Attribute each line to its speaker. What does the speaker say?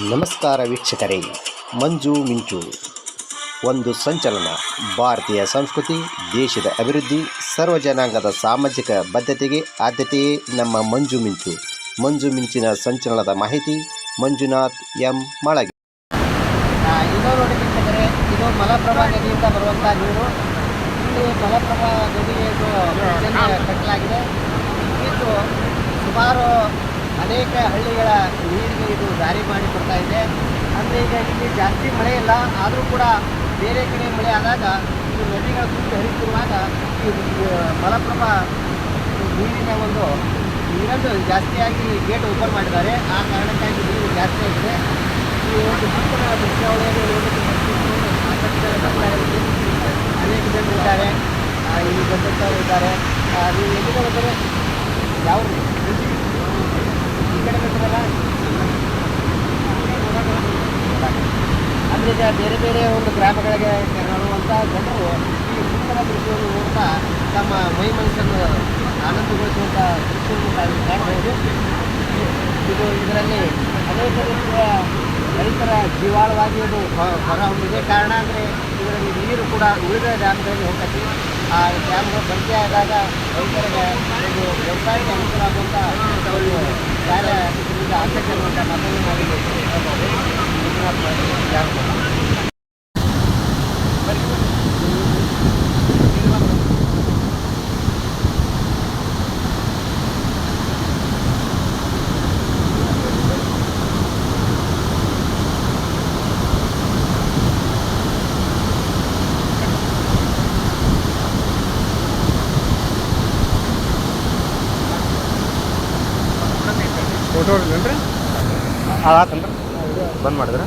Speaker 1: ನಮಸ್ಕಾರ ವೀಕ್ಷಕರೇ, ಮಂಜು ಮಿಂಚು. ಒಂದು ಸಂಚಲನ, ಭಾರತೀಯ ಸಂಸ್ಕೃತಿ, ದೇಶದ ಅಭಿವೃದ್ಧಿ, ಸರ್ವ ಜನಾಂಗದ ಸಾಮಾಜಿಕ ಬದ್ಧತೆಗೆ ಆದ್ಯತೆಯೇ ನಮ್ಮ ಮಂಜು ಮಿಂಚು. ಮಂಜು ಮಿಂಚಿನ ಸಂಚಲನದ ಮಾಹಿತಿ ಮಂಜುನಾಥ್ ಎಂ. ಮಳಗಿ.
Speaker 2: ಮಲಪ್ರಭಾ ನದಿಯಿಂದ ಬರುವಂಥ ನೀರು. ಇಲ್ಲಿ ಮಲಪ್ರಭಾ ನದಿಗೆ ಇದು ಕಟ್ಟಲಾಗಿದೆ. ಇದು ಸುಮಾರು ಅನೇಕ ಹಳ್ಳಿಗಳ ನೀರಿಗೆ ಇದು ದಾರಿ ಮಾಡಿ ಕೊಡ್ತಾ ಇದೆ. ಅಂದರೆ ಈಗ ಇಲ್ಲಿ ಜಾಸ್ತಿ ಮಳೆ ಇಲ್ಲ, ಆದರೂ ಕೂಡ ಬೇರೆ ಕಡೆ ಮಳೆ ಆದಾಗ ಈ ನದಿಗಳ ತುಂಬಿ ಹರಿತಿರುವಾಗ ಈ ಮಲಪ್ರಭಾ ನೀರಿನ ಒಂದು ನೀರನ್ನು ಜಾಸ್ತಿಯಾಗಿ ಗೇಟ್ ಓಪನ್ ಮಾಡಿದ್ದಾರೆ. ಆ ಕಾರಣಕ್ಕಾಗಿ ನೀರು ಜಾಸ್ತಿ ಆಗಿದೆ. ಈ ಒಂದು ಸುತ್ತಲ ದೃಶ್ಯಾವಳಿಯನ್ನು. ಅನೇಕ ಜನರು ಇದ್ದಾರೆ. ಇಲ್ಲಿ ಬಂದಂಥವ್ರು ಇದ್ದಾರೆ. ನೀವು ಬಂದರೆ ಯಾವ ಈ ಕಡೆ ಬಂದಿರಲ್ಲ ಅಂದರೆ ಈಗ ಬೇರೆ ಬೇರೆ ಒಂದು ಗ್ರಾಮಗಳಿಗೆ ತೆರಳುವಂಥ ಜನರು ಈ ಸುಂದರ ದೃಶ್ಯವನ್ನು ನೋಡ್ತಾ ತಮ್ಮ ಮೈ ಮನಸ್ಸನ್ನು ಆನಂದಗೊಳಿಸುವಂಥ ದೃಶ್ಯವನ್ನು ತಾವು ಕಾಣಬಹುದು. ಇದು ಇದರಲ್ಲಿ ಅನೇಕ ರೀತಿಯ ರೈತರ ಜೀವಾಳವಾಗಿ ಹೊರ ಹೊರಹೊಮ್ಮಿದೆ ಕಾರಣ ಅಂದರೆ ಇದರಲ್ಲಿ ನೀರು ಕೂಡ ಉಳಿದ ಡ್ಯಾಮ್ಗಳಲ್ಲಿ ಹೋಗ್ತೈತಿ. ಆ ಡ್ಯಾಮ್ಗಳು ಬಳಕೆ ಆದಾಗ ರೈತರಿಗೆ ಒಂದು ವ್ಯವಸಾಯಕ್ಕೆ ಅನುಕೂಲ ಆಗುವಂಥ
Speaker 3: ಫೋಟೋ ಹೊಡೆದೇನ್ರಿ ಹಾಳಾತನ್ರಿ ಬಂದ್ ಮಾಡಿದ್ರೆ?